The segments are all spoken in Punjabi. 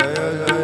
ਜੈ ਜੈ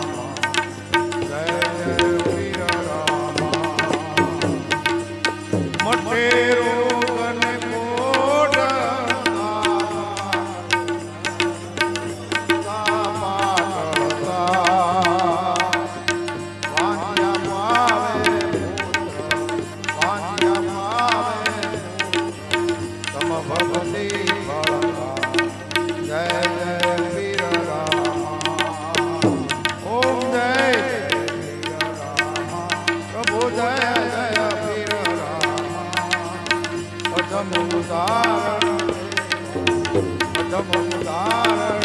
Para.